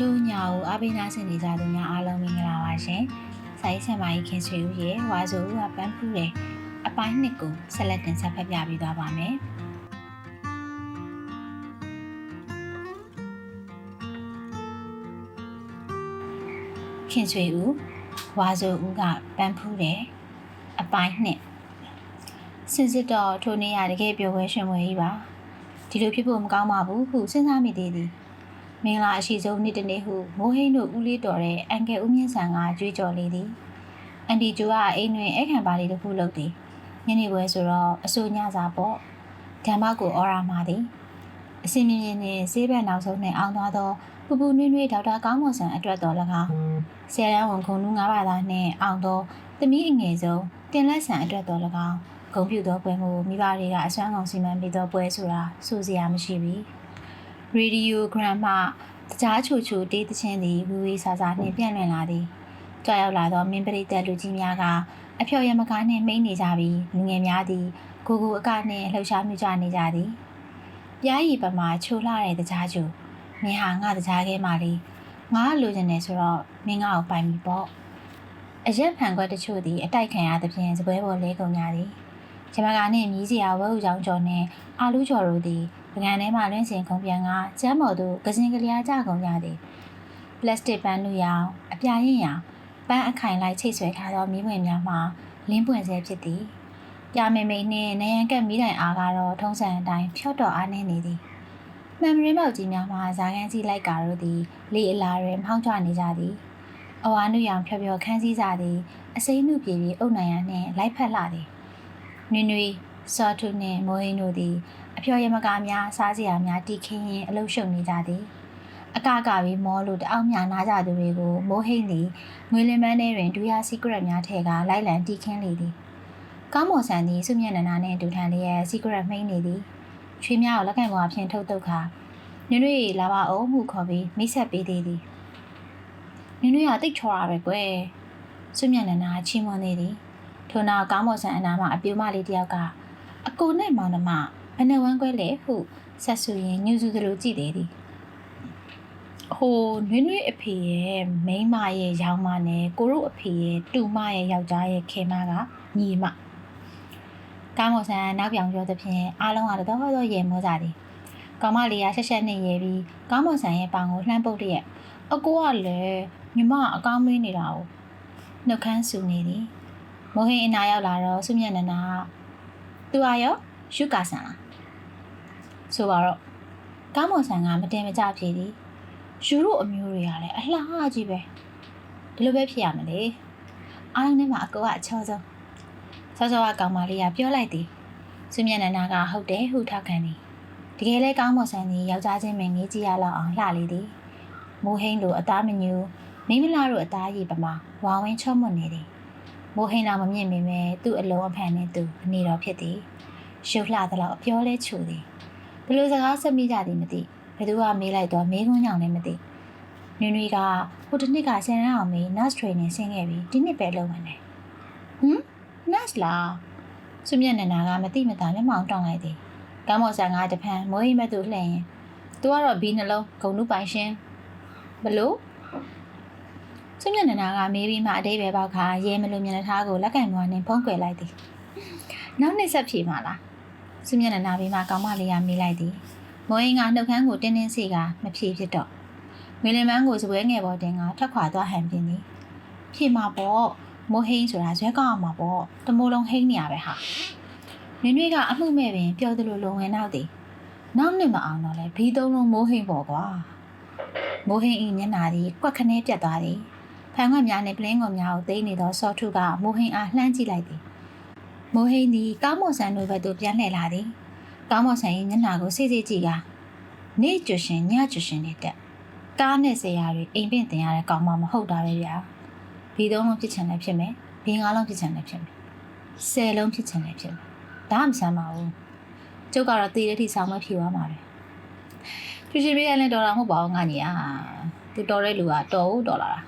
တို့ညာကိုအပိနာဆင်နေကြသူများအားလုံးမင်္ဂလာပါရှင်။ဆိုင်ဆံမကြီးခင်ဆွေဦးရဲ့ဝါဆိုဦးကပန်းဖူးတယ်အပိုင်းနှစ်ကိုဆက်လက်တင်ဆက်ဖတ်ပြပေးသွားပါမယ်။ခင်ဆွေဦးဝါဆိုဦးကပန်းဖူးတယ်အပိုင်းနှစ်စင်စစ်တော့ထိုနေရတကယ်ပြောပွဲရှင်ဝဲကြီးပါဒီလိုဖြစ်ဖို့မကောင်းပါဘူးဟုစဉ်းစားမိသေးသည် မင်္ဂလာအရှိဆုံးနေ့တစ်နေ့ဟုမိုးဟင်းတို့ဦးလေးတော်တဲ့အန်ကယ်ဦးမြင့်ဆန်ကကြွေးကြော်လေသည်အန်တီကျိုးကအိမ်တွင်အခမ်းပါလေးတစ်ခုလုပ်သည်ညနေပွဲဆိုတော့အဆိုညစာပေါ့ဓမ္မကိုအော်ရာမာသည်အစင်မြင့်မြင့်နဲ့ဈေးဘက်နောက်ဆုံးနဲ့အောင်သွားသောပူပူနွေ့နွေ့ဒေါက်တာကောင်းမွန်ဆန်အတွက်တော်၎င်းဆရာရန်ဝန်ခုံနူး၅ပါးသားနှင့်အောင်သောသမီးအငယ်ဆုံးတင်လက်ဆန်အတွက်တော်၎င်းဂုံပြူသောပွဲမှုမိဘတွေကအစွမ်းကုန်စီမံပေးသောပွဲဆိုတာစိုးစရာမရှိပြီ ရေဒီယိုဂရမ်မှတကြားချူချူတေးသချင်းသည်ဝီဝီဆာဆာနှင့်ပြန့်လွင့်လာသည်ကြွရောက်လာသောမင်းပရိသတ်လူကြီးများကအဖျော်ရမကားနှင့်မိန်နေကြပြီးလူငယ်များသည်ကိုကိုအကနှင့်လှုပ်ရှားမှုကြနေကြသည်ပြားရီပမာချိုးလာတဲ့တကြားချူမင်းဟာငါတကြားခဲမှလေငါလိုချင်တယ်ဆိုတော့မင်းငါ့ကိုပိုင်ပြီပေါ့အရက်ဖန်ခွက်တချို့သည်အတိုက်ခံရသဖြင့်စပွဲပေါ်လဲကုန်ကြသည်ဂျမကာနှင့်မြည်စရာဝဲဥကြောင်ကျော်နှင့်အာလူကျော်တို့သည် ပကံထဲမှလွင့်စင်ခုံပြန်ကကျမ်းမော်သို့ကစင်ကလေးအားကြကုန်ကြသည်ပလတ်စတစ်ပန်းလူရောင်အပြာရင်ရောင်ပန်းအခိုင်လိုက်ချိတ်ဆွဲထားသောမီးပွင့်များမှလင်းပွင့်ဆဲဖြစ်သည်ပြမိန်မိန်နှင့်နယံကက်မီးတိုင်အားကတော့ထုံးစံအတိုင်းဖြော့တော်အားနှင်းနေသည်မှန်မရင်းပေါက်ကြီးများမှဇာကန်းကြီးလိုက်ကာတို့သည်လေအလာတွင်ဖောင်းကြနေကြသည်အဝါနုရောင်ဖြော်ဖြော်ခန်းစည်းစားသည်အစိမ့်နှုပြေပြေအုပ်နိုင်ရနှင့်လိုက်ဖက်လာသည်နွေနွေစောထုနှင့်မိုးဟင်းတို့သည် အဖျော်ရမကားများစားစရာများတီခင်းရင်အလုရှုံနေကြသည်အကကပြီးမောလို့တအောက်မြနာကြသူတွေကိုမိုးဟင်းသည်ငွေလင်မန်းထဲတွင်ဒူယာစီကရက်များထဲကလိုက်လံတီခင်းလေသည်ကောင်းမော်ဆန်သည်စုမျက်နှာနာနှင့်ဒူထန်လျက်စီကရက်မိန်နေသည်ချွေးများကိုလက်ကင်ပေါ်ဖြင့်ထုတ်တုတ်ခါနွေနွေလာပါအောင်မှုခေါ်ပြီးမိတ်ဆက်ပေးသေးသည်နွေနွေကတိတ်ချော်တာပဲကွယ်စုမျက်နှာနာချီးမွမ်းနေသည်ထို့နောက်ကောင်းမော်ဆန်အနာမှာအပြူမလေးတယောက်ကအကိုနဲ့မောင်နှမ ဘယ်နဲ့ဝမ်းကွဲလဲဟုဆက်ဆူရင်ညူစုသလိုကြည့်သေးသည်ဟိုနွေ့နွေ့အဖေရဲ့မိန်းမရဲ့ရောင်မနဲ့ကိုတို့အဖေရဲ့တူမရဲ့ယောက်ျားရဲ့ခေမကညီမကောင်းမော်ဆန်နောက်ပြောင်ပြောသဖြင့်အားလုံးကတော့တော့ရေမောကြသည်ကောင်းမလေးကဆက်ဆက်နဲ့ရေပြီးကောင်းမော်ဆန်ရဲ့ပေါင်ကိုလှမ်းပုတ်တရက်အကိုကလည်းညီမအကောင်းမင်းနေတာကိုနှုတ်ခမ်းဆူနေသည်မိုးဟင်းအနာရောက်လာတော့စုမျက်နှာနာကသူဟာရောရှုကာဆန်လား ဆိုပါတော့ကောင်းမွန်ဆန်ကမတင်မကြဖြစ်သည်ယူတို့အမျိုးတွေကလည်းအလှကြီးပဲဒီလိုပဲဖြစ်ရမလဲအားလုံးထဲမှာအကောကအချောဆုံးဆောဆောကကောင်မလေးကပြောလိုက်သည်စုမျက်နှာနာကဟုတ်တယ်ဟုထောက်ခံသည်တကယ်လဲကောင်းမွန်ဆန်သည်ယောက်ျားချင်းမင်းငေးကြည့်ရလောက်အောင်လှလေသည်မိုးဟင်းလိုအသားမညူမိမလာတို့အသားရည်ပမာဝါဝင်းချော့မွတ်နေသည်မိုးဟင်းလာမမြင့်မိမဲသူ့အလုံးအဖန်နဲ့သူအနေတော်ဖြစ်သည်ရှုပ်လှသလောက်အပြောလဲချူသည် ဘလို့စကားဆက်မိကြသည်မသိဘယ်သူကမေးလိုက်တော့မေးခွန်းကြောင့်လည်းမသိနွေနွေကဟိုတစ်နှစ်ကဆယ်ရန်အောင်မေး nurse training ဆင်းခဲ့ပြီးဒီနှစ်ပဲလုပ်ဝင်တယ်ဟမ် nurse လားစွမျက်နနာကမသိမသာမျက်မှောင်တောင်းလိုက်သည်ကမ်းမော်ဆန်ကတဖန်မိုးဟင်းမဲ့သူလှည့်ရင်သူကတော့ဘီနှလုံးဂုံနုပိုင်ရှင်ဘလို့စွမျက်နှာနာကမေးပြီးမှအတိတ်ပဲပေါက်ခါရဲမလို့မျက်နှာထားကိုလက်ကင်မွားနဲ့ဖုံးကွယ်လိုက်သည်နောက်နှစ်ဆက်ဖြေမှလား စွမျက်နှာနာပြီးမှကောင်းမလေးကမေးလိုက်သည်မိုးရင်ကနှုတ်ခမ်းကိုတင်းတင်းစီကမဖြေဖြစ်တော့ငွေလင်မန်းကိုစပွဲငယ်ပေါ်တင်ကထက်ခွာသွားဟန်ပြင်းသည်ဖြေမှာပေါ့မိုးဟင်းဆိုတာဇွဲကောက်အောင်မှာပေါ့တမိုးလုံးဟင်းနေရပဲဟာနွေနွေကအမှုမဲ့ပင်ပျော်သလိုလုံဝင်နောက်သည်နောက်နှစ်မအောင်တော့လဲဘီသုံးလုံးမိုးဟင်းပေါ့ကွာမိုးဟင်းဤမျက်နာသည်ကွက်ခနဲပြတ်သွားသည်ဖန်ခွက်များနှင့်ပလင်းကုန်များကိုသိမ်းနေသောစောထုကမိုဟိန်အားလှမ်းကြည့်လိုက်သည် မိုဟိန်သည်ကောင်းမော်ဆန်တို့ဘက်သို့ပြန်လှည့်လာသည်ကောင်းမော်ဆန်၏မျက်နှာကိုစိတ်စိတ်ကြည့်ကနေ့ကျွရှင်ညကျွရှင်နဲ့တက်ကားနဲ့ဆရာတွေအိမ်ပင့်တင်ရတဲ့ကောင်မမဟုတ်တာပဲဗျာဘီသုံးလုံးဖြစ်ချင်လည်းဖြစ်မယ်ဘီငါးလုံးဖြစ်ချင်လည်းဖြစ်မယ်ဆယ်လုံးဖြစ်ချင်လည်းဖြစ်မယ်ဒါမှမဆမ်းပါဘူးကျုပ်ကတော့တည်တဲ့ထိဆောင်မဖြေသွားမှာပဲဖြူရှင်ပေးရလဲတော်တာမဟုတ်ပါဘူးငါညီอ่ะသူတော်တဲ့လူကတော်ဟုတ်တော်လာတာ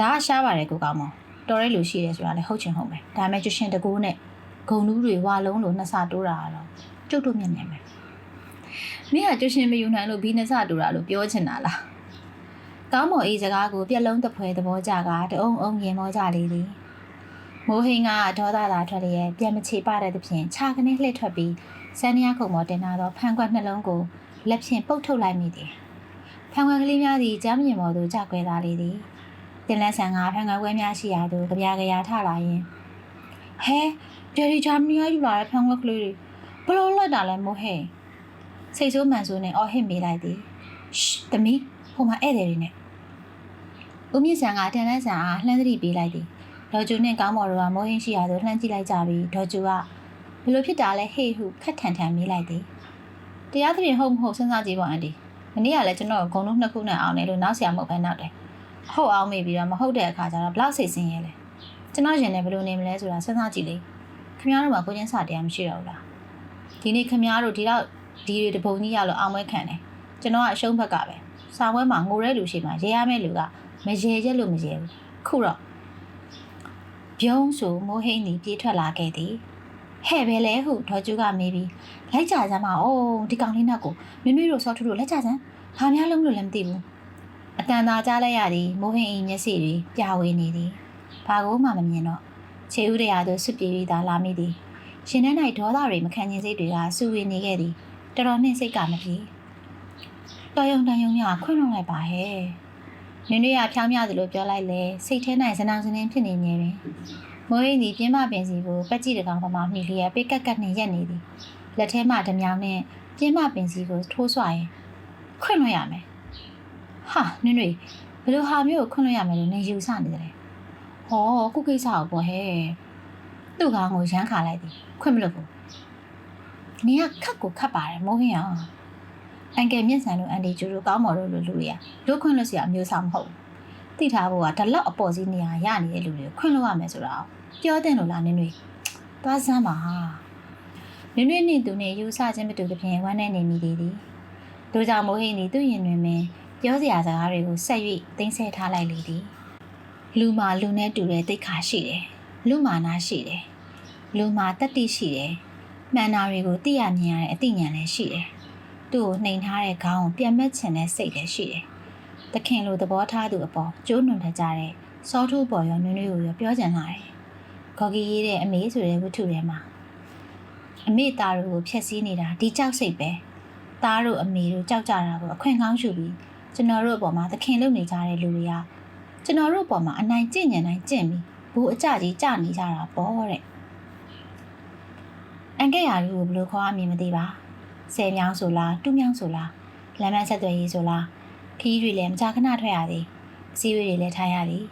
ဒါကရှားပါတယ်ကိုကောင်းမောင် တော်တဲ့လူရှိတယ်ဆိုတာလည်းဟုတ်ချင်ဟုတ်ပဲဒါပေမဲ့ကျွရှင်တကူနဲ့ဂုံနူးတွေဝါလုံးလိုနှစ်ဆတိုးတာကတော့ကျုပ်တို့မျက်မြင်ပဲမင်းကကျွရှင်မယူနိုင်လို့ဘီနှစ်ဆတိုးတာလို့ပြောချင်တာလားကောင်းမော်ဤစကားကိုပြက်လုံးတစ်ဖွဲသဘောကြကတအုံအုံရင်မောကြလေသည်မိုးဟင်းကဒေါသသာထွက်လျက်ပြန်မချေပတဲ့သဖြင့်ခြာကနေလှည့်ထွက်ပြီးစန်းနီယာခုံမော်တင်လာသောဖန်ခွက်နှလုံးကိုလက်ဖြင့်ပုတ်ထုတ်လိုက်မိသည်ဖန်ခွက်ကလေးများသည်ကြားမြင်မော်သို့ကြွယ်သားလေသည် တင်လက်ဆန်ကဖန်ခွက်ဝဲများရှိရာသို့ကြပြာကြရာထလာရင်ဟဲဒယ်ရီဂျာမနီကယူလာတဲ့ဖန်ခွက်ကလေးတွေဘလို့လွတ်တာလဲမိုးဟင်းစိတ်ဆိုးမှန်ဆိုးနဲ့အော်ဟစ်မိလိုက်သည်ရှ်သမီးဟိုမှာဧည့်သည်တွေနဲ့ဦးမြင့်ဆန်ကတန်တန်းဆန်အားလှမ်းသတိပေးလိုက်သည်ဒေါ်ကျူနဲ့ကောင်းမော်တို့ကမိုးဟင်းရှိရာသို့လှမ်းကြည့်လိုက်ကြပြီးဒေါ်ကျူကဘလို့ဖြစ်တာလဲဟေ့ဟုခက်ထန်ထန်မေးလိုက်သည်တရားသဖြင့်ဟုတ်မဟုတ်စဉ်းစားကြည့်ပါအန်ဒီမနေ့ကလည်းကျွန်တော်ဂုံလုံးနှစ်ခုနဲ့အောင်တယ်လို့နောက်ဆရာမဟုတ်ပဲနောက်တယ် ဟုတ်အောင်မေးပြီးတော့မဟုတ်တဲ့အခါကျတော့ဘလောက်စိတ်ဆင်းရဲလဲကျွန်တော်ရင်လည်းဘယ်လိုနေမလဲဆိုတာစဉ်းစားကြည့်လေခင်ဗျားတို့ကကိုချင်းစာတရားမရှိတော့ဘူးလားဒီနေ့ခင်ဗျားတို့ဒီတော့ဒီတွေတပုံကြီးရလို့အောင်ပွဲခံတယ်ကျွန်တော်ကအရှုံးဘက်ကပဲစာပွဲမှာငိုတဲ့လူရှိမှရေရမယ့်လူကမရေရက်လို့မရေဘူးခုတော့ပြုံးဆိုမိုးဟိန်းဒီပြေးထွက်လာခဲ့သည်ဟဲ့ပဲလေဟုဒေါ်ကျူးကမေးပြီးလိုက်ကြစမ်းပါဦးဒီကောင်လေးနောက်ကိုနွေ့နွေ့တို့ဆော့ထူတို့လိုက်ကြစမ်းဘာများလုံးလို့လည်းမသိဘူး အတန်သာကြားလိုက်ရသည်မိုးဟိန်း၏မျက်စိတွေပြဝေနေသည်ဘာကိုမှမမြင်တော့ခြေဥတရားသို့ဆွပြေးပြီးသာလာမိသည်ရှင်ထဲ၌ဒေါသတွေမခံကျင်စိတ်တွေကစူဝေနေခဲ့သည်တော်တော်နှင်းစိတ်ကမပြေတော်ယုံတန်ယုံမြခွင့်လွှတ်လိုက်ပါဟဲ့နွေနွေရဖြောင်းမြသလိုပြောလိုက်လေစိတ်ထဲ၌ဇနာစနင်းဖြစ်နေနေပင်မိုးရင်းသည်ပြင်းမပင်စီကိုပက်ကြည့်တကောင်ပမာမိလျက်ပိတ်ကက်ကက်နှင့်ရက်နေသည်လက်ထဲမှဓမြောင်နှင့်ပြင်းမပင်စီကိုထိုးဆွရင်ခွင့်လွှတ်ရမယ် ဟာနွေနွေဘယ်လိုဟာမျိုးကိုခွင့်လွှတ်ရမယ်လို့နေယူဆနေတယ်ဟောခုကိစ္စကိုပေါ့ဟဲ့သူ့ကောင်ကိုရမ်းခါလိုက်သည်ခွင့်မလို့ဘူးနေကခက်ကိုခတ်ပါတယ်မိုးဟင်းအောင်အန်ကယ်မြင့်ဆန်တို့အန်ဒီဂျူတို့ကောင်းမော်တို့လိုလူတွေကလူခွင့်လို့စရာအမျိုးအစားမဟုတ်ဘူး။သိထားဖို့ကဒီလောက်အပေါ်စီးနေရရနေတဲ့လူတွေကိုခွင့်လို့ရမယ်ဆိုတာပြောတဲ့လို့လားနင်းတွေ။သွားစမ်းပါဟာ။နင်းတွေနဲ့သူနဲ့ယူဆခြင်းမတူတဲ့ဖြင့်ဝမ်းနဲ့နေမိသေးသည်။တို့ကြောင့်မိုးဟိန်သည်သူ့ရင်တွင်ပင် ပြောစရာစကားတွေကိုဆက်၍တင်းဆဲထားလိုက်လေသည်။လူမာလူနဲ့တူတဲ့တိတ်ခါရှိတယ်။လူမာနာရှိတယ်။လူမာတတိရှိတယ်။မှန်တာတွေကိုသိရမြင်ရတဲ့အသိဉာဏ်လည်းရှိတယ်။သူ့ကိုနှိမ်ထားတဲ့ခေါင်းကိုပြန်မက်ချင်တဲ့စိတ်လည်းရှိတယ်။သခင်လိုသဘောထားသူအပေါ်ကျိုးနွန်ထကြတဲ့စောထိုးပေါ်ရောနွေးနွေးကိုရောပြောချင်လာတယ်။ဂေါ်ဂီရေးတဲ့အမေဆိုတဲ့ဝတ္ထုထဲမှာအမေသားတို့ကိုဖျက်ဆီးနေတာဒီကြောက်စိတ်ပဲ။သားတို့အမေတို့ကြောက်ကြတာကိုအခွင့်ကောင်းရှုပြီး ကျွန်တော်တို့အပေါ်မှာသခင်လုပ်နေကြတဲ့လူတွေကကျွန်တော်တို့အပေါ်မှာအနိုင်ကျင့်ညံနိုင်ကျင့်ပြီးဘူအကြကြီးကြနေကြတာပေါ့တဲ့။အန်ကဲရာလူကိုဘယ်လိုခေါ်ရမည်မသိပါ။ဆယ်မြောင်းဆိုလားတူးမြောင်းဆိုလားလမ်းမဆက်သွယ်ရေးဆိုလားခီးတွေလည်းမကြာခဏထွက်ရသည်အစည်းအဝေးတွေလည်းထားရသည်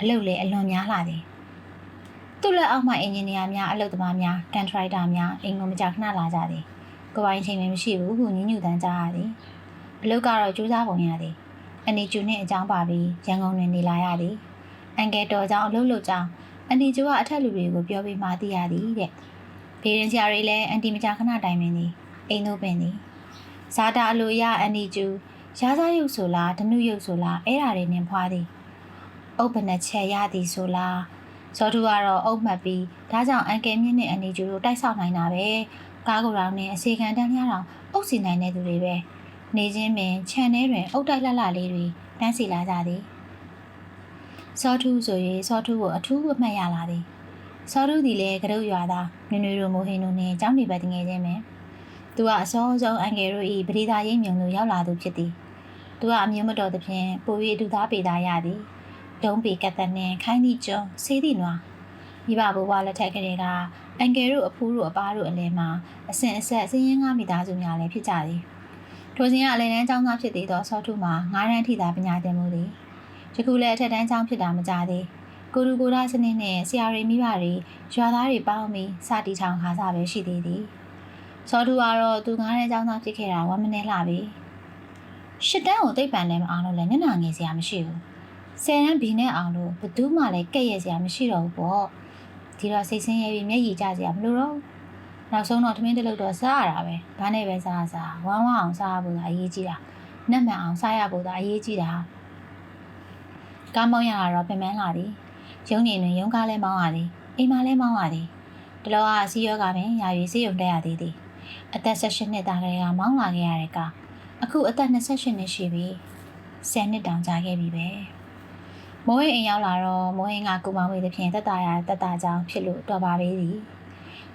အလုပ်လည်းအလွန်များလာသည်သူ့လက်အောက်မှာအင်ဂျင်နီယာများအလုပ်သမားများကန်ထရိုက်တာများအိမ်ကိုမကြာခဏလာကြသည်ကိုယ်ပိုင်ချိန်လည်းမရှိဘူးဟုညှဉ်းညူတန်းကြရသည် အလုပ်ကတော့ကြိုးစားပုံရသည်အနေကျူနှင့်အကြောင်းပါပြီးရန်ကုန်တွင်နေလာရသည်အန်ကယ်တော်ကြောင့်အလုပ်လုပ်ကြောင်းအန်တီကျူကအထက်လူတွေကိုပြောပြီးမှသိရသည်တဲ့ဖေရင်ဆရာတွေလည်းအန်တီမကြာခဏတိုင်ပင်သည်အိမ်တို့ပင်သည်ဇာတာအလိုရအန်ဒီကျူရာဇရုပ်ဆိုလားဓနုရုပ်ဆိုလားအဲ့ဓာတွေနင်ဖွားသည်အုပ်ပနချက်ရသည်ဆိုလားဇော်သူကတော့အုပ်မှတ်ပြီးဒါကြောင့်အန်ကယ်မြင့်နဲ့အန်ဒီကျူတို့တိုက်ဆောက်နိုင်တာပဲကားကိုယ်တော်နဲ့အစီခံတန်းများတော့အုပ်စီနိုင်တဲ့သူတွေပဲ နေချင်းပင်ခြံထဲတွင်အုပ်တိုက်လှလှလေးတွေတန်းစီလာကြသည်စောထူးဆို၍စောထူးကိုအထူးအမှတ်ရလာသည်စောထူးသည်လည်းကရုတ်ရွာသားနွေနွေတို့မိုဟင်းတို့နှင့်ကျောင်းနေပတ်တငယ်ချင်းပင်သူကအစောဆုံးအန်ကယ်တို့၏ပရိသာရိပ်မြုံတို့ရောက်လာသူဖြစ်သည်။သူကအမျိုးမတော်သဖြင့်ပို၍အတူသားပေသားရသည်။ဒုံးပေကတ်တဲ့နှင့်ခိုင်းသည့်ကျွန်းဆေးသည့်နွားမိဘဘိုးဘွားလက်ထက်ကလေးကအန်ကယ်တို့အဖူးတို့အပားတို့အလဲမှာအစဉ်အဆက်စည်ရင်းကားမိသားစုများလည်းဖြစ်ကြသည်။ ထိုစဉ်ကအလဲတန်းကျောင်းသားဖြစ်သေးသောဆောထုမှာငားရန်ထိသာပညာသင်မှုသည်။ယခုလည်းအထက်တန်းကျောင်းဖြစ်တာမကြသေး။ကိုရူကိုရာစနစ်နှင့်ဆရာတွေမိဘတွေရွာသားတွေပေါင်းပြီးစတီထောင်ခါစားပဲရှိသေးသည်။စောထူကတော့သူငားတဲ့ကျောင်းသားဖြစ်ခဲ့တာဝမ်းမနေလှပြီရှစ်တန်းကိုသိပ်ပန်လည်းမအောင်လို့လည်းမျက်နှာငယ်စရာမရှိဘူးဆယ်တန်းဘီနဲ့အောင်လို့ဘသူမှလည်းကဲ့ရဲ့စရာမရှိတော့ဘူးပေါ့ဒီတော့စိတ်ဆင်းရဲပြီးမျက်ရည်ကျစရာမလိုတော့ဘူး နောက်ဆုံးတော့ထမင်းတစ်လုပ်တော့စားရတာပဲဘာနဲ့ပဲစားစားဝမ်းဝမ်းအောင်စားရဖို့သာအရေးကြီးတာနက်မှန်အောင်စားရဖို့သာအရေးကြီးတာကားမောင်းရတာတော့ပင်ပန်းလာသည်ရုံးနေတွင်ရုံးကားလဲမောင်းရသည်အိမ်မလဲမောင်းရသည်တလောကစီရောကပင်ယာရွေစေးရုံတက်ရသေးသည်အသက်16နှစ်သားကလေးကမောင်းလာခဲ့ရတဲ့ကားအခုအသက်28နှစ်ရှိပြီ10နှစ်တောင်ကြာခဲ့ပြီပဲမိုးဟိန်အိမ်ရောက်လာတော့မိုးဟိန်ကကိုမောင်ဝေးသဖြင့်တက်တာရတက်တာကြောင်ဖြစ်လို့တော်ပါပေသည်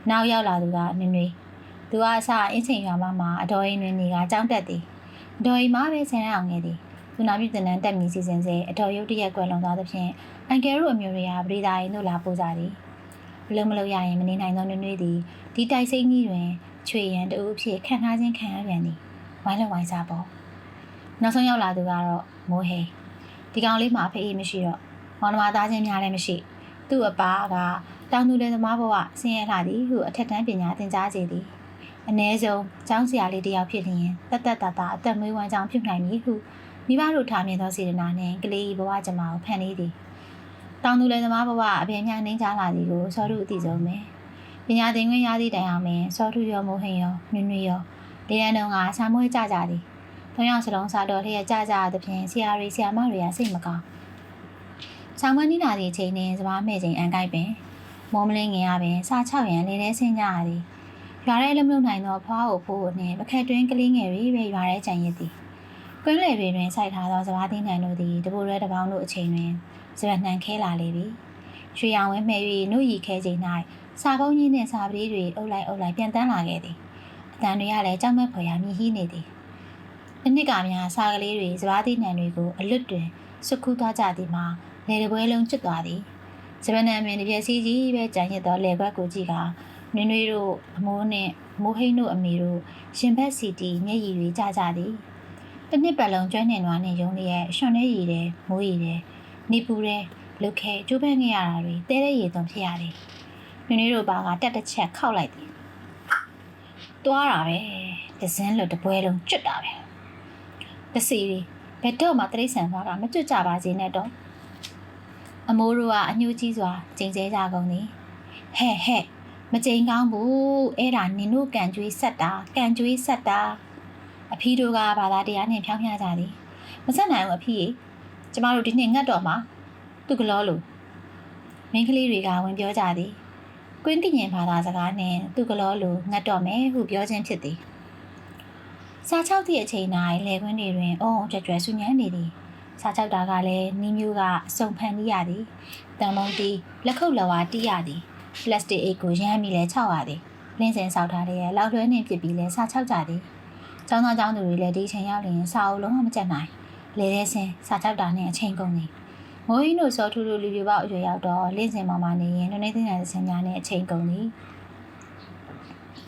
နောက်ရောက်လာသူကနွေနွေသူကအစအင်းချိန်ရွာမမှာအတော်အိမ်တွင်နေကကြောင်းတက်သည်အတော်အိမ်မှာပဲဆင်းရအောင်နေသည်သူနာပြုတင်တန်းတက်မီစီစဉ်စေအတော်ရုတ်တရက်ကွယ်လွန်သွားသဖြင့်အန်ကယ်တို့အမျိုးတွေကပရိသတ်ရင်တို့လာပို့ကြသည်ဘလုံးမလို့ရရင်မနေနိုင်သောနွေနွေသည်ဒီတိုက်စိမ့်ကြီးတွင်ချွေရန်တူအဖြစ်ခံထားခြင်းခံရပြန်သည်ဝိုင်းလုံးဝိုင်းစားပေါ့နောက်ဆုံးရောက်လာသူကတော့မိုးဟိန်ဒီကောင်လေးမှာဖေးအေးမရှိတော့မောင်နှမသားချင်းများလည်းမရှိ သူ့အပါကတောင်သူလယ်သမားဘဝဆင်းရဲလာသည်ဟုအထက်တန်းပညာသင်ကြားစေသည်အ ਨੇ ဆုံးကျောင်းဆရာလေးတစ်ယောက်ဖြစ်လျင်တတ်တတ်တာတာအသက်မွေးဝမ်းကြောင်းပြုနိုင်မည်ဟုမိဘတို့ထားမြင်သောစေတနာနှင့်ကလေးဘဝကြမ္မာကိုဖန်တီးသည်တောင်သူလယ်သမားဘဝအပြင်းများနှင်းချလာသည်ကိုစောထုအသိဆုံးပဲပညာသင်ခွင့်ရသည့်တိုင်အောင်ပင်စောထုရောမိုးဟင်ရောနွေနွေရောဒေရန်တုံကဆာမွေးကြကြသည်သုံးယောက်စလုံးစားတော်လျက်ကြကြသဖြင့်ဆရာရီဆရာမတွေကစိတ်မကောင်း ဆောင်းမနီးလာသည့်အချိန်နှင့်စပါးမဲ့ချိန်အန်ကိုက်ပင်မောမလင်းငင်ရပင်စာချောက်ရန်လေးလေးဆင်းကြရသည်ရွာထဲလုံလုံနိုင်သောဖွားကိုဖိုးနှင့်ပခက်တွင်းကလေးငယ်တွေပဲရွာထဲကြံရစ်သည်ကွင်းလေတွေတွင်စိုက်ထားသောစပါးသီးနှံတို့သည်တပိုရဲတပေါင်းတို့အချိန်တွင်စပနှံခဲလာလေပြီရွှေရောင်ဝဲမဲ့၍နှုတ်ရီခဲချိန်၌စာကုန်းကြီးနှင့်စာပတိတွေအုပ်လိုက်အုပ်လိုက်ပြန်တန်းလာခဲ့သည်အတန်တွေကလည်းကြောက်မက်ဖွယ်ရာမြည်ဟီးနေသည်အနှစ်ကများစာကလေးတွေစပါးသီးနှံတွေကိုအလွတ်တွင်စွတ်ခူးသွားကြသည်မှာ လေတပွဲလုံးချစ်သွားသည်စပနံမင်းတပြည့်စီကြီးပဲကြံရစ်သောလေခွက်ကိုကြည့်ကနွေနွေတို့အမိုးနှင့်မိုးဟိန်းတို့အမေတို့ရှင်ဘက်စီတီမျက်ရည်တွေကျကြသည်တစ်နှစ်ပတ်လုံးကျွမ်းနေနွားနဲ့ရုံးလျက်ရွှွန်နေရည်တယ်မိုးရည်တယ်နေပူတယ်လုတ်ခဲကျိုးပန်းခဲ့ရတာတွေတဲတဲ့ရည်သွန်ဖြစ်ရတယ်နွေနွေတို့ဘာကတက်တစ်ချက်ခောက်လိုက်သည်တွားတာပဲဒဇင်းလို့တပွဲလုံးကျွတ်တာပဲတစီရီဘယ်တော့မှတရိษံသွားတာမကျွတ်ကြပါစေနဲ့တော့ အမိုးတို့ကအညှိုးကြီးစွာကျိန်ဆဲကြကုန်သည်ဟဲ့ဟဲ့မကြိမ်ကောင်းဘူးအဲ့ဒါနင်တို့ကန်ကျွေးဆက်တာကန်ကျွေးဆက်တာအဖီးတို့ကဘာသာတရားနဲ့ဖြောင်းပြကြသည်မဆက်နိုင်ဘူးအဖီးကျမတို့ဒီနေ့ငတ်တော့မှာသူကလောလို့မင်းကလေးတွေကဝင်ပြောကြသည်ကွင်းတည်ရင်ဘာသာစကားနဲ့သူကလောလို့ငတ်တော့မယ်ဟုပြောခြင်းဖြစ်သည်စားချောက်သည့်အချိန်၌လေကွင်းတွေတွင်အုံအွကြွကြွဆူညမ်းနေသည် စားချောက်တာကလည်းနီးမျိုးကအစုံဖန်တီးရသည်တံမုံတီးလက်ခုပ်လက်ဝါးတီးရသည်ပလတ်စတစ်အိတ်ကိုရမ်းပြီးလဲခြောက်ရသည်လင်းစင်ဆောက်ထားတဲ့လောက်လွှဲနှင့်ဖြစ်ပြီးလဲစားချောက်ကြသည်ကျောင်းသားကျောင်းသူတွေလည်းဒီချိန်ရောက်ရင်စာအုပ်လုံးဝမကြက်နိုင်လေတဲ့ဆင်းစားချောက်တာနဲ့အချိန်ကုန်သည်မိုးရင်းတို့စောထူးထူးလူပြပေါက်အရွယ်ရောက်တော့လင်းစင်ပေါ်မှာနေရင်နှုတ်နေသိတဲ့ဆင်းများနဲ့အချိန်ကုန်သည်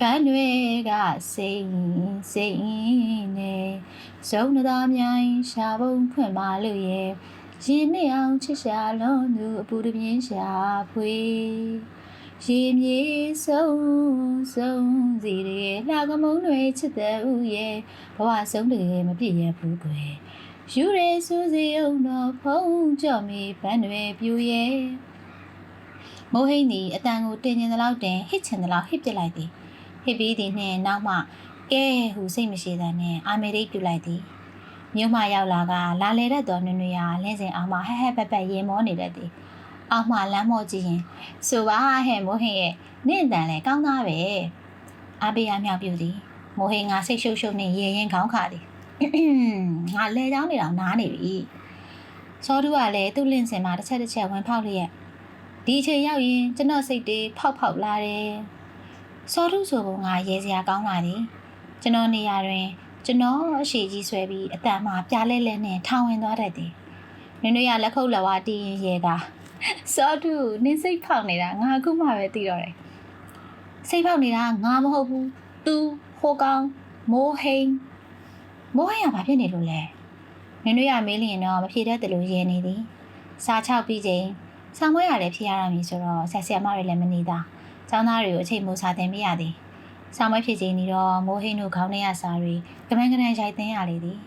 ပန်းတွေကစိတ်စိတ်နဲ့စုံနာမြိုင်ရှာပုံဖွင့်ပါလို့ရဲ့ရင်နှစ်အောင်ချစ်ရှာလုံးသူအပူတပြင်းရှာဖွေရေမြေဆုံးဆုံးစီရဲ့လှကမုံတွေချစ်တဲ့ဥရဲ့ဘဝဆုံးတကယ်မပြည့်ရဘူးကွယ်ယူရဲစူးစီအောင်တော့ဖုံးကြော့မီဘန်းတွေပြူရဲ့မိုးဟိန်းသည်အတန်ကိုတင်ကျင်သလောက်တင်ဟစ်ချင်သလောက်ဟစ်ပစ်လိုက်သည် ဟစ်ပြီးသည်နှင့်နောက်မှကဲဟူစိတ်မရှိတဲ့နှင့်အာမေရိတ်ပြလိုက်သည်မြို့မှရောက်လာကလာလေတဲ့တော်နွေနွေဟာလင်းစင်အောင်မှဟဲ့ဟဲ့ပက်ပက်ရေမောနေတတ်သည်အောက်မှလမ်းမော့ကြည့်ရင်ဆိုပါဟဲ့မိုးဟင်ရဲ့နင့်တန်လဲကောင်းသားပဲအဘေးအမြောက်ပြူသည်မိုးဟင်ငါစိတ်ရှုပ်ရှုပ်နဲ့ရေရင်ခေါင်းခါသည်ငါလဲချောင်းနေတော့နားနေပြီစောတူကလည်းသူ့လင့်စင်မှာတစ်ချက်တစ်ချက်ဝင်ဖောက်လျက်ဒီအချိန်ရောက်ရင်ကျွန်တော်စိတ်တွေဖောက်ဖောက်လာတယ် စောတူဆိုပုံကရေစရာကောင်းလာသည်ကျွန်တော်နေရာတွင် ကျွန်တော်အရှိကြီးဆွဲပြီးအတန်မှာပြားလဲလဲနဲ့ထောင်ဝင်သွားတတ်တယ်နွေနွေရလက်ခုပ်လက်ဝါးတီးရင်ရေကစောတူနင်းစိတ်ဖောက်နေတာငါအခုမှပဲသိတော့တယ်စိတ်ဖောက်နေတာငါမဟုတ်ဘူးသူဟိုကောင်မိုးဟိန်မိုးဟိန်ကဘာဖြစ်နေလို့လဲနွေနွေရမေးလျင်တော့မဖြေတတ်တယ်လို့ရဲနေသည်စားချောက်ပြီးချိန်ဆောင်းမွေးရတယ်ဖြစ်ရတာမျိုးဆိုတော့ဆက်ဆက်မတွေလည်းမနေတာ ကျောင်းသားတွေကိုအချိန်မိုးစာတင်ပြရသည်ဆောင်းမွေးဖြစ်ချိန်นี้တော့မိုးဟိန်တို့ခေါင်းထဲရစာတွေကမန်းကနန်ရိုက်သိမ်းရလေသည်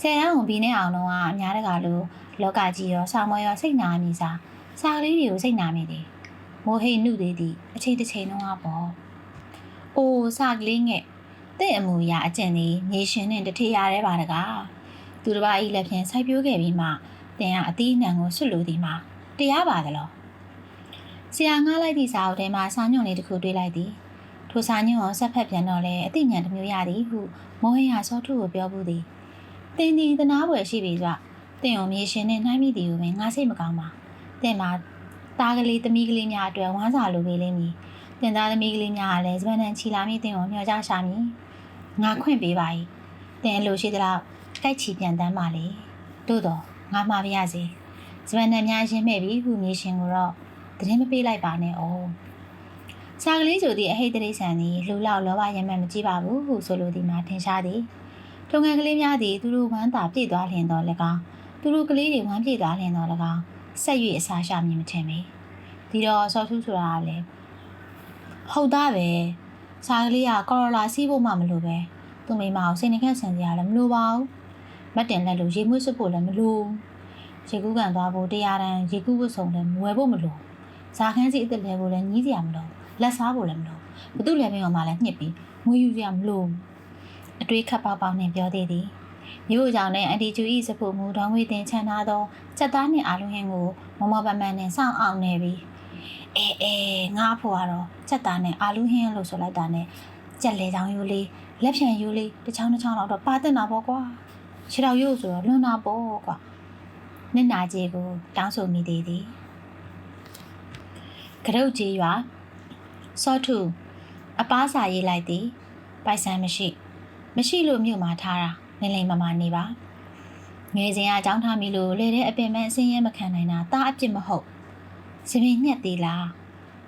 ဆယ်တန်းဝင်ပြီးနေအောင်တော့အများတကာလို့လောကကြီးရောဆောင်းမွေးရောစိတ်နာမိစားစာကလေးတွေကိုစိတ်နာမိသည်မိုးဟိန်နှုတ်သေးသည်အချိန်တစ်ချိန်တော့ပေါ့အိုးစာကလေးငယ်တဲ့အမူအရာအကျင့်သည်နေရှင်နဲ့တထေရရဲပါတကားသူတစ်ပါးဤလက်ဖြင့်စိုက်ပျိုးခဲ့ပြီးမှတင်ကအသီးအနှံကိုဆွတ်လို့ဒီမှာတရားပါသလား ဆရာငားလိုက်သည့်စာအုပ်ထဲမှာစာညွန့်လေးတစ်ခုတွေ့လိုက်သည်ထိုစာညွန့်ကိုဆက်ဖက်ပြန်တော့လဲအသိဉာဏ်တစ်မျိုးရသည်ဟုမိုးဟိဟာစောထုကိုပြောဘူးသည်တင်ဒီသနာပွဲရှိပြီကြတင်ုံမြေရှင်နဲ့နှိုင်းမိတီကိုပဲငါစိတ်မကောင်းပါတင်မှာသားကလေးသမီးကလေးများအတွက်ဝမ်းစာလိုပေးလိမ့်မည်တင်သားသမီးကလေးများကလည်းစပန်တန်ချီလာမိတင်ကိုမျှော်ကြရှာမည်ငါခွင့်ပေးပါ၏တင်လိုရှိသလားတိုက်ချီပြန်တမ်းပါလေသို့တော့ငါမှားပါရစေစပန်တန်များရှင်းမဲ့ပြီဟုမြေရှင်ကိုတော့ သတင်းမပေးလိုက်ပါနဲ့အောင်စာကလေးဆိုသည့်အဟိတ်တိရစ္ဆာန်သည်လူလောက်လောဘရမ်းမှန်မကြည့်ပါဘူးဟုဆိုလိုသည်မှာထင်ရှားသည်ထုံငယ်ကလေးများသည်သူတို့ဝမ်းသာပြည့်သွားလျင်တော်၎င်းသူတို့ကလေးတွေဝမ်းပြည့်သွားလျင်တော်၎င်းဆက်၍အစာရှာမြင်မထင်ပေဒီတော့ဆော်ထူးဆိုတာကလည်းဟုတ်သားပဲစားကလေးကကော်ရိုလာစီးဖို့မှမလိုပဲသူ့မိမကိုစိတ်နှခန့်ဆန်စရာလည်းမလိုပါဘူးမတ်တင်လက်လို့ရေမွေးစွပ်ဖို့လည်းမလိုရေကူးကန်သွားဖို့တရားတန်းရေကူးဝတ်ဆောင်လည်းမဝယ်ဖို့မလို ဇာခန်းစီအစ်စ်လဲဖို့လည်းညီးစရာမလိုလက်စားဖို့လည်းမလိုဘသူလည်းမရောမှလည်းညှစ်ပြီးငွေယူစရာမလိုအတွေးခတ်ပေါက်ပေါက်နဲ့ပြောသေးသည်မြို့ကြောင်နဲ့အန်တီကျူဤစဖို့မူတော်ငွေတင်ချန်ထားသောစက်သားနှင့်အာလူဟင်းကိုမမပမန်နဲ့စောင့်အောင်နေပြီအဲအဲငါ့အဖို့ကတော့စက်သားနဲ့အာလူဟင်းလို့ဆိုလိုက်တာနဲ့ကြက်လေချောင်းယူလေးလက်ဖြံယူလေးတစ်ချောင်းတစ်ချောင်းတော့ပါတင်တာပေါ့ကွာခြေတော်ရုပ်ဆိုတော့လွန်တာပေါ့ကွာမျက်နာကြီးကိုတောင်းဆိုမိသေးသည် ကရုတ်ကြီးရွာစောထုအပားစာရေးလိုက်သည်ပိုက်ဆံမရှိ မရှိလို့မြို့မှာထားတာလိမ့်လိမ့်မမနေပါငယ်စဉ်ကအကြောင်းထားမိလို့လေတဲ့အပင်မအစင်းရဲမခံနိုင်တာတာအပြစ်မဟုတ်စပင်ညက်သေးလား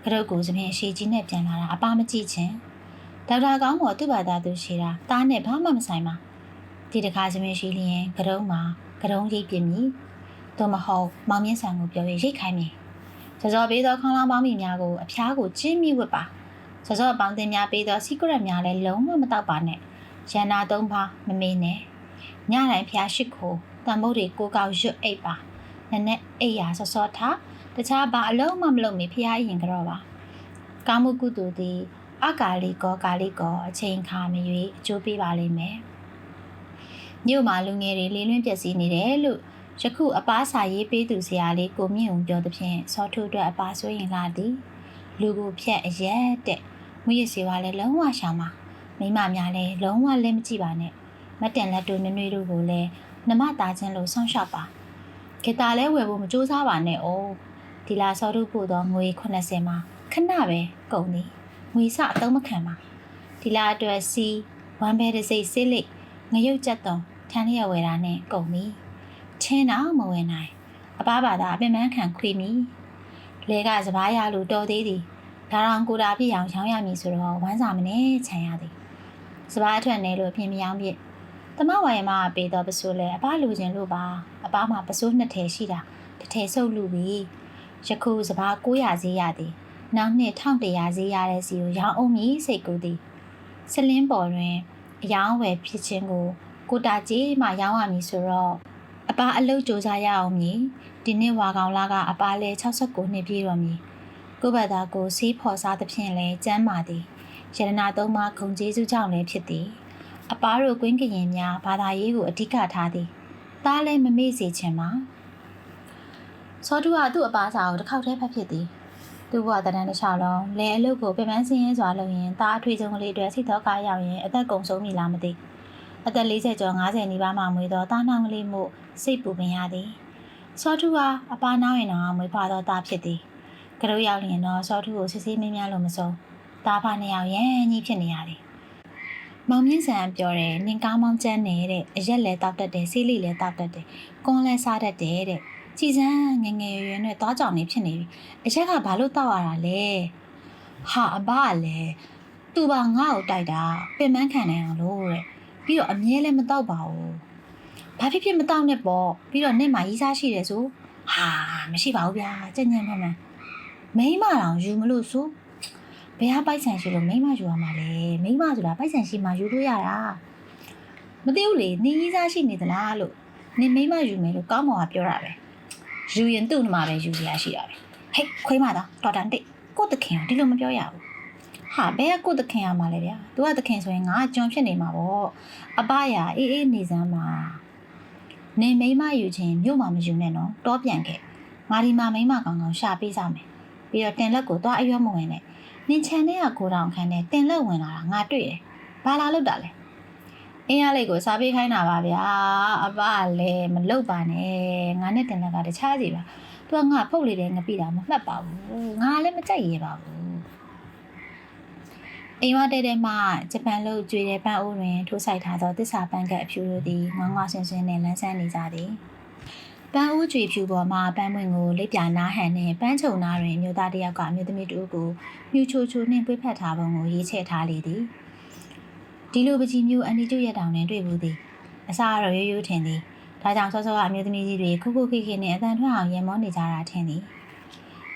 ကရုတ်ကိုစပင်အရှိကြီးနဲ့ပြန်လာတာအပမကြည့်ချင်းဒေါက်တာကောင်းပေါ်သူ့ဘာသာသူရှိတာတားနဲ့ဘာမှမဆိုင်ပါဒီတခါစပင်ရှိလျင်ကရုံးမှာကရုံးရိပ်ပြမည်သို့မဟုတ်မောင်မြင့်ဆန်ကိုပြောရင်ရိတ်ခိုင်းမည် စောစောပေးသောခေါင်းလောင်းပေါင်းမိများကိုအဖျားကိုကျင်းမိဝတ်ပါစောစောပေါင်းတင်များပေးသော secret များလည်းလုံးဝမတောက်ပါနဲ့ရန်နာသုံးပါမမေးနဲ့ညတိုင်းဖျားရှိခိုတန်ဖို့တွေကိုကောက်ရွတ်အိပ်ပါနက်နဲ့အိပ်ရာစောစောထားတခြားဘာအလုံးမမလုပ်မီဖျားရင်ကြောပါကာမှုကုသိုလ်သည်အကာလီကောကာလီကောအချိန်ခါမရွေးအကျိုးပေးပါလိမ့်မယ်မြို့မှာလူငယ်တွေလေးလွင့်ပျက်စီးနေတယ်လို့ ယခုအပားစာရေးပေးသူဆရာလေးကိုမြင့်ုံပြောသဖြင့်စောထုအတွက်အပားဆိုရင်လာသည်လူကိုဖြတ်အရက်တဲ့မွေးရစီဝါလည်းလုံးဝရှောင်ပါမိမများလည်းလုံးဝလက်မကြည့်ပါနဲ့မတ်တင်လက်တို့နွေ့နွေ့တို့ကိုလည်းနမသားချင်းလို့ဆောင်းလျှောက်ပါခေတာလဲဝယ်ဖို့မကြိုးစားပါနဲ့အိုးဒီလာစောတို့ပို့တော့ငွေ80မှာခဏပဲကုန်သည်ငွေစအသုံးမခံပါဒီလာအတွက်စီဝမ်ဘဲတစ်စိတ်စစ်လိငရုတ်ကြက်တုံထန်းလျက်ဝယ်တာနဲ့ကုန်ပြီ ချင်းတော့မဝယ်နိုင်အပားပါတာအပင်ပန်းခံခွေမီလဲကစပားရလို့တော်သေးသည်ဒါရောင်ကိုတာပြည့်အောင်ရောင်းရမည်ဆိုတော့ဝမ်းစာမနဲ့ခြံရသည်စပားအထွက်နေလို့ပြင်မရောင်းပြစ်တမဝိုင်မပေးတော့ပစိုးလဲအပလူချင်းလို့ပါအပားမှာပစိုးနှစ်ထည်ရှိတာတစ်ထည်ဆုပ်လူပြီယခုစပား900ဈေးရသည်နောက်နှစ်1100ဈေးရတဲ့စီကိုရောင်းအောင်မည်စိတ်ကူးသည်စလင်းပေါ်တွင်အယောင်းဝယ်ဖြစ်ခြင်းကိုကိုတာကြီးမှရောင်းရမည်ဆိုတော့အ ပားအလုတ်စူးစားရအောင်မည်ဒီနှစ်ဝါကောင်လာကအပားလဲ69နှစ်ပြည့်တော်မည်ကိုယ့်ဘာသာကိုစီးဖော်စားသဖြင့်လဲကျမ်းမာသည်ယရနာသုံးပါးဂုံကျေးဇူးကြောင့်လည်းဖြစ်သည်အပားတို့ကွင်းကရင်များဘာသာရေးကိုအဓိကထားသည်သားလည်းမမေ့စေချင်ပါစောတုကသူ့အပားစာကိုတစ်ခေါက်တည်းဖတ်ဖြစ်သည်သူ့ဘဝတရံတစ်လျှောက်လုံးလဲအလုတ်ကိုပြပန်းစင်းရဲစွာလုပ်ရင်သားအထွေဆုံးကလေးတွေစိတ်တော့ကားရောက်ရင်အသက်ကုန်ဆုံးပြီလားမသိ အသက်40ကျော်50နီးပါးမှမွေးသောသားနှောင်းကလေးမှုစိတ်ပူပင်ရသည်စောတုကအပားနှောင်းရင်တော့မွေးဖွားသောသားဖြစ်သည်ကလေးရောက်လျင်တော့စောထုကိုစစ်ဆေးမင်းများလို့မစုံတားဖာနှစ်ယောက်ရန်ကြီးဖြစ်နေရတယ်မောင်မြင့်ဆန်ပြောတယ်နင်ကားမောင်းကျန်းနေတဲ့အရက်လဲတောက်တတ်တယ်ဆေးလိလဲတောက်တတ်တယ်ကွန်လဲစားတတ်တယ်တဲ့ကြည်စမ်းငငယ်ရွယ်ရွယ်နဲ့သွားကြောင်နေဖြစ်နေပြီအရက်ကဘာလို့တောက်ရတာလဲဟာအဘကလည်းသူပါငါ့ကိုတိုက်တာပင်ပန်းခံနိုင်အောင်လို့တဲ့ ပြီးတော့အမြဲလည်းမတောက်ပါဘူးဘာဖြစ်ဖြစ်မတောက်နဲ့ပေါ့ပြီးတော့နေ့မှရီးစားရှိတယ်ဆိုဟာမရှိပါဘူးဗျာကြက်ညံ့မှန်မှန်မိမတောင်ယူမလို့ဆိုဘယ်ဟာပိုက်ဆံရှိလို့မိမယူရမှာလဲမိမဆိုတာပိုက်ဆံရှိမှယူလို့ရတာမသိဘူးလေနေကြီးစားရှိနေသလားလို့နေမိမယူမယ်လို့ကောင်းမောင်ကပြောတာပဲယူရင်သူ့နှမပဲယူရရှိတာပဲဟဲ့ခွေးမသားတော်တန်တိတ်ကို့တခင်ဒီလိုမပြောရဘူး ဟာဘယ်ကကို့တခင်ရမှာလဲဗျာသူကတခင်ဆိုရင်ငါကျွန်ဖြစ်နေမှာပေါ့အပရအေးအေးနေစမ်းမှာနေမိမယူခြင်းမြို့မှာမယူနဲ့နော်တောပြန်ခဲ့ငါဒီမှာမိမကောင်ကောင်ရှာပေးစားမယ်ပြီးတော့တင်လက်ကိုသွားအရွက်မဝင်နဲ့နင်ချန်တဲ့ကကိုတောင်ခန်းနဲ့တင်လက်ဝင်လာတာငါတွေ့တယ်ဘာလာလို့တာလဲအင်းရလေးကိုစားပေးခိုင်းတာပါဗျာအပကလည်းမလုပ်ပါနဲ့ငါနဲ့တင်လက်ကတခြားစီပါသူကငါဖုတ်လေးတဲ့ငပိတာမမှတ်ပါဘူးငါလည်းမကြိုက်ရပါဘူး အိမ်ဝတဲတဲမှဂျပန်လို့ကြွေတဲ့ပန်းအိုးတွင်ထိုးဆိုင်ထားသောတစ္ဆာပန်းကက်အဖြူတို့သည်ငေါငေါဆင်းဆင်းနဲ့လန်းဆန်းနေကြသည်ပန်းအိုးကြွေဖြူပေါ်မှပန်းပွင့်ကိုလက်ပြနားဟန်နှင့်ပန်းချုံနာတွင်မြို့သားတစ်ယောက်ကအမျိုးသမီးတို့ကိုမြူချိုချိုနှင့်ပွေးဖက်ထားပုံကိုရေးချဲ့ထားလေသည်ဒီလိုပကြီးမျိုးအန်ဒီကျုရက်တောင်နဲ့တွေ့ဘူးသည်အစားကတော့ရိုးရိုးထင်သည်ဒါကြောင့်စောစောကအမျိုးသမီးကြီးတွေခုခုခိခိနဲ့အတန်ထွက်အောင်ရင်မောနေကြတာထင်သည်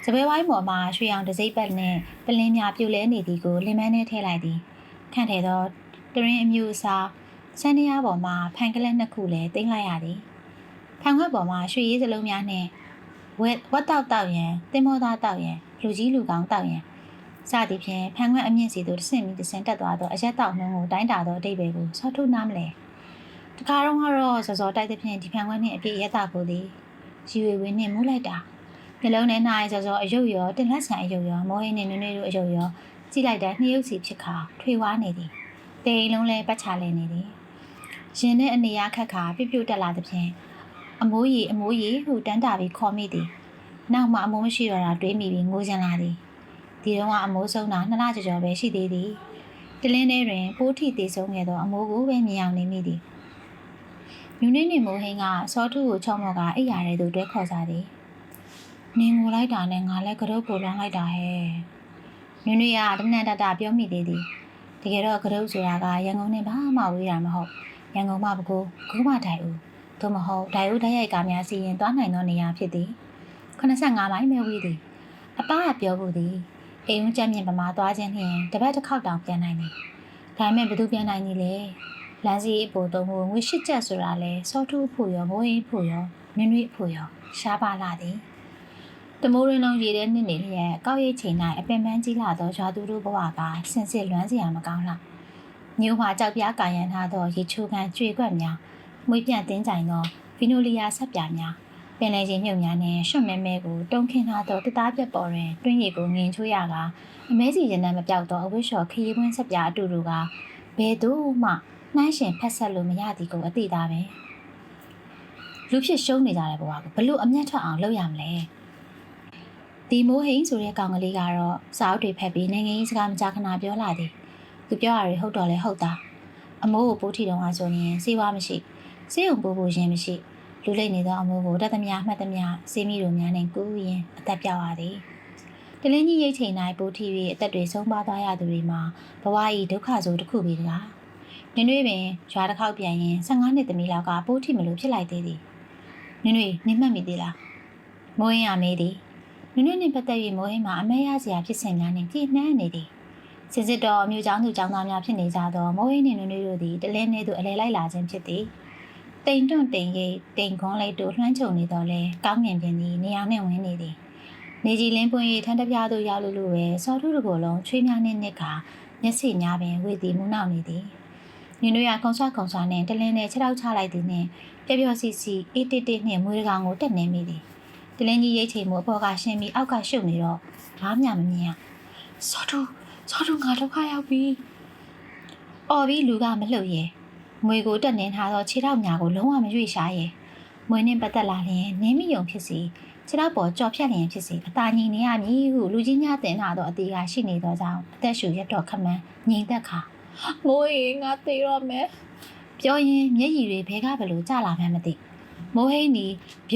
စပယ်ဝိုင်းပေါ်မှာရွှေအောင်တစိမ့်ပတ်နဲ့ပလင်းများပြုတ်လဲနေသည်ကိုလင်မန်းနဲ့ထည့်လိုက်သည်ခန့်ထဲသောတရင်အမျိုးအစားဆန်းတရားပေါ်မှာဖန်ကလက်နှစ်ခုလည်းတင်လိုက်ရသည်ဖန်ခွက်ပေါ်မှာရွှေရည်စလုံးများနဲ့ဝက်ဝက်တောက်တောက်ရန်တင်မောသားတောက်ရန်လူကြီးလူကောင်းတောက်ရန်စသည်ဖြင့်ဖန်ခွက်အမြင့်စီသို့တဆင့်ပြီးတဆင့်တက်သွားသောအရက်တောက်နှုံးကိုတိုင်းတာသောအတိတ်ပဲကိုဆော့ထုတ်နားမလဲတခါတော့ကတော့စောစောတိုက်သဖြင့်ဒီဖန်ခွက်နှင့်အပြည့်ရက်တာကိုသည်ရီဝေဝင်းနှင့်မူးလိုက်တာ နှလုံးထဲ၌စောစောအယုတ်ရောတင်လက်ဆန်အယုတ်ရောမောဟင်းနှင့်နွေ့နွေ့တို့အယုတ်ရောကြည့်လိုက်တဲ့နှရုပ်စီဖြစ်ခါထွေဝါနေသည်တိမ်လုံးလဲပတ်ချလဲနေသည်ရင်နဲ့အနေရခက်ခါပြပြတက်လာသဖြင့်အမိုးရီအမိုးရီဟုတန်းတာပြီးခေါ်မိသည်နောက်မှအမိုးမရှိတော့တာတွေးမိပြီးငိုချင်လာသည်ဒီတော့ကအမိုးဆုံးတာနှစ်လကျော်ကျော်ပဲရှိသေးသည်တလင်းထဲတွင်ပိုးထီသေးဆုံးခဲ့သောအမိုးကိုပဲမြင်အောင်နေမိသည်ညနေနေမိုးဟင်းကစောထုကိုချုံမော်ကအိယာရဲသူတွဲခေါ်စားသည် နင်ငိုလိုက်တာနဲ့ငါလည်းကရုပ်ကိုလောင်းလိုက်တာဟဲ့နွေနွေကတမန်တတပြောမိသေးသည်တကယ်တော့ကရုပ်ဆိုတာကရန်ကုန်နဲ့ဘာမှဝေးတာမဟုတ်ရန်ကုန်မှပကိုးကူးမတိုင်ဦးသို့မဟုတ်ဒိုင်ဦးတိုက်ရိုက်ကားများစီရင်သွားနိုင်သောနေရာဖြစ်သည်85မိုင်ပဲဝေးသည်အပကပြောဖို့သည်အိမ်ဦးကြက်မြင့်ပမာသွားခြင်းနှင့်တပတ်တစ်ခေါက်တောင်ပြန်နိုင်တယ်။ဒါပေမဲ့ဘယ်သူပြန်နိုင်နေလဲ။လမ်းစီအပေါ်သုံးဖို့ငွေရှစ်ကျပ်ဆိုတာလဲစောထုဖို့ရောမိုးအေးဖို့ရောနွေ့နွေ့ဖို့ရောရှားပါလာသည်။ တမိုးရင်းလုံးရည်တဲ့နှစ်နေလျက်ကောက်ရိတ်ချိန်၌အပင်ပန်းကြီးလာသောရွာသူတို့ဘဝကဆင်စစ်လွမ်းစရာမကောင်းလား။မြို့မှာကြောက်ပြားကာရန်ထားသောရေချိုးကန်ကျွေကွက်များမွေးပြန့်တင်းကြိုင်သောဗီနိုလီယာဆက်ပြားများပင်လယ်ချင်းမြုပ်များနှင့်ရွှတ်မဲမဲကိုတုံးခင်းထားသောတသားပြက်ပေါ်တွင်တွင်းရည်ကိုငင်ချိုးရကအမဲစီရင်နှံမပြောက်သောအဝိရှော်ခရီးပွင့်ဆက်ပြားအတူတူကဘယ်သူမှနှိုင်းရှင်ဖက်ဆက်လို့မရသည်ကိုအသိသားပဲလူဖြစ်ရှုံးနေကြတဲ့ဘဝကိုဘလို့အမျက်ထွက်အောင်လုပ်ရမလဲ ဒီမိုးဟိန်ဆိုတဲ့ကောင်ကလေးကတော့စာအုပ်တွေဖက်ပြီးနိုင်ငံရေးစကားမကြာခဏပြောလာသည်သူပြောရတွေဟုတ်တော့လဲဟုတ်တာအမိုးကိုပိုးထီတုံးအားဆိုရင်စေးဝါမရှိစေးုံပိုးဖို့ရင်မရှိလူလိမ့်နေသောအမိုးကိုတတ်သမျှမှတ်သမျှစေးမိတို့များနဲ့ကူးရင်အသက်ပြောက်ရသည်တလင်းကြီးရိတ်ချိန်၌ပိုးထီ၍အသက်တွေဆုံးပါသွားရသူတွေမှာဘဝ၏ဒုက္ခဆိုတစ်ခုပဲတကားနွေနွေပင်ရွာတစ်ခေါက်ပြန်ရင်15နှစ်သမီးလောက်ကပိုးထီမလို့ဖြစ်လိုက်သေးသည်နွေနွေနေမှတ်မိသေးလားမိုးရင်ရမေးသည် နွေနွေနှင့်ပတ်သက်၍မိုးရင်မှာအမဲရစရာဖြစ်စဉ်များနှင့်ပြည့်နှံ့နေသည်စစ်စစ်တော်မြို့ကျောင်းသူကျောင်းသားများဖြစ်နေကြသောမိုးရင်နှင့်နွေနွေတို့သည်တလင်းနေသို့အလဲလိုက်လာခြင်းဖြစ်သည်တိမ်တွန့်တိမ်ရိပ်တိမ်ခွန်လိုက်တို့လွှမ်းခြုံနေတော့လဲကောင်းငင်ပြင်းသည်နေအောင်နဲ့ဝင်နေသည်နေကြီးလင်းပွင့်၍ထန်းတပြားသို့ရောက်လို့လို့ပဲစောထုတကိုယ်လုံးချွေးများနှင့်နစ်ကမျက်စိများပင်ဝေသည်မူနောက်နေသည်ညွေရခုံဆွခုံဆွနဲ့တလင်းနဲ့ခြေထောက်ချလိုက်သည်နှင့်ပျော်ပျော်စီစီအေးတစ်တစ်နှင့်မွေးတကောင်ကိုတက်နေမိသည်တ လင်းကြီးရိတ်ချိန်မှုအပေါ်ကရှင်းပြီးအောက်ကရှုပ်နေတော့ဘာမှမမြင်ရစောထုစောထုငါဒုက္ခရောက်ပြီအော်ပြီးလူကမလှုပ်ရဲ့မွေကိုတက်နေထားသောခြေထောက်ညာကိုလုံးဝမရွေ့ရှားရဲ့မွေနှင့်ပတ်သက်လာလျင်နင်းမိယုံဖြစ်စီခြေထောက်ပေါ်ကြော်ဖြတ်လျင်ဖြစ်စီအသာညီနေရမည်ဟုလူကြီးများတင်ထားသောအသေးကရှိနေသောကြောင့်အသက်ရှူရက်တော်ခမန်းငြိမ်သက်ခါမိုးရေငါသေတော့မယ်ပြောရင်မျက်ရည်တွေဘဲကဘလို့ကျလာမှန်းမသိ မိုးဟိန်းဒီ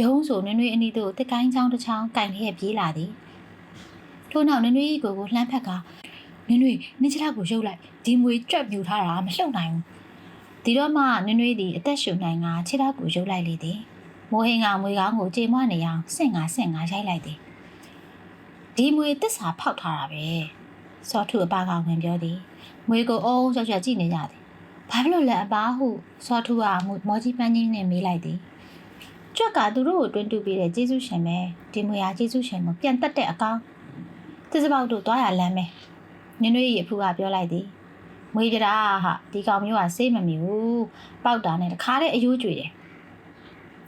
ဘုံဆိုနွေ့နွေ့အနီးသို့တက်ကိုင်းချောင်းတစ်ချောင်းကင်လျက်ပြေးလာသည်ထို့နောက်နွေ့နွေ့ကိုကိုလှမ်းဖက်ကနွေ့နွေ့နင်းခြေထောက်ကိုရုပ်လိုက်ဒီမွေကြွက်ပြူထားတာမလှုပ်နိုင်ဘူးဒီတော့မှနွေနွေသည်အသက်ရှူနိုင်ကခြေထောက်ကိုရုပ်လိုက်လေသည်မိုးဟင်းကမွေကောင်းကိုကြေမွနေအောင်ဆင့်ငါဆင့်ငါရိုက်လိုက်သည်ဒီမွေတစ္ဆာဖောက်ထားတာပဲစောထုအပကောင်ဝင်ပြောသည်မွေကိုအုံးကြောက်ကြောက်ကြည့်နေကြသည်ဘာဖြစ်လို့လဲအပဟုစောထုကမောကြီးပန်းကြီးနဲ့မေးလိုက်သည် ကြွက်ကသူတို့ကိုတွင်းတူပြီးတဲ့ကျေးဇူးရှင်ပဲဒီမွေဟာကျေးဇူးရှင်ကိုပြန်တက်တဲ့အကောင်သစ္စာပေါက်တို့သွားရလမ်းပဲနွေနွေရဲ့အဖူကပြောလိုက်သည်မွေးကြတာဟာဒီကောင်မျိုးကစေးမမီဘူးပေါက်တာနဲ့တခါတည်းအယိုးကျွေတယ်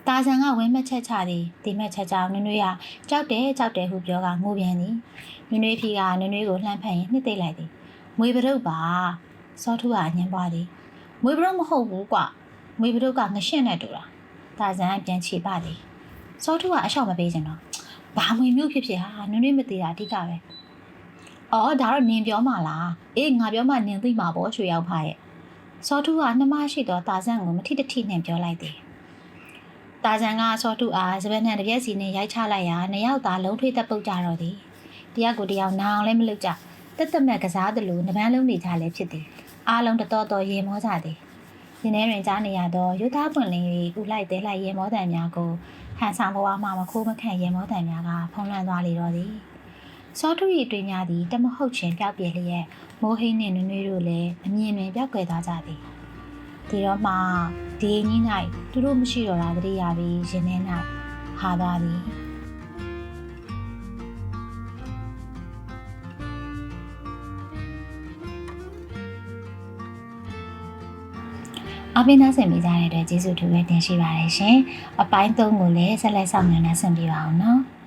တာဆန်ကဝင်းမချက်ချသည်ဒီမက်ချက်ကြောင်နွေနွေကကြောက်တယ်ကြောက်တယ်ဟုပြောကငိုပြန်သည်နွေနွေဖြီကနွေနွေကိုလှမ်းဖက်ရင်နှစ်သိမ့်လိုက်သည်မွေပရုပ်ပါစောထုကအညံပွားသည်မွေပရုတ်မဟုတ်ဘူးကွမွေပရုတ်ကငရှင်းနဲ့တူတာ တာဇန်ကပြန်ချေပါသေးစောထုကအရှောက်မပေးချင်တော့ဘာမွေမျိုးဖြစ်ဖြစ်ဟာနွေ့နွေ့မသေးတာအဓိကပဲအော်ဒါတော့နင်ပြောမှလားအေးငါပြောမှနင်သိမှာပေါ့ရွှေရောက်ဖားရဲ့စောထုကနှမရှိတော့တာဇန်ကိုမထိတထိနဲ့ပြောလိုက်သေးတာဇန်ကစောထုအားစပက်နဲ့တပြက်စီနဲ့ရိုက်ချလိုက်ရာနှစ်ယောက်သားလုံးထွေးသက်ပုတ်ကြတော့သည်တယောက်ကိုတယောက်နာအောင်လည်းမလုပ်ကြတက်တက်မဲ့ကစားသလိုနှပန်းလုံးနေကြလည်းဖြစ်သည်အားလုံးတတော်တော်ရေမောကြသည်။ ဒီနေ့တွင်ကြားနေရသောရုပ်သားပွင့်လင်း၍ဥလိုက်သေးလိုက်ရေမောတံများကိုဟန်ဆောင်ဘဝမှမခိုးမခန့်ရေမောတံများကဖုံးလွှမ်းသွားလေတော့သည်။စောထု၏တွင်များသည်တမဟုတ်ချင်းပြောက်ပြဲလျက်မိုးဟိနှင့်နွေ့နွေ့တို့လည်းအမြင်တွင်ပြောက်ကွယ်သွားကြသည်။ဒီတော့မှဒီကြီး၌သူတို့မရှိတော့တာတတိယပြီးရင်ထဲ၌ဟာသွားသည်။ အပိနာဆင်ပေးကြတဲ့အတွက်ကျေးဇူးထူးပဲတင်ရှိပါတယ်ရှင်။အပိုင်း၃ကိုလည်းဆက်လက်ဆောင်မြင်နေဆင်ပြပါအောင်နော်။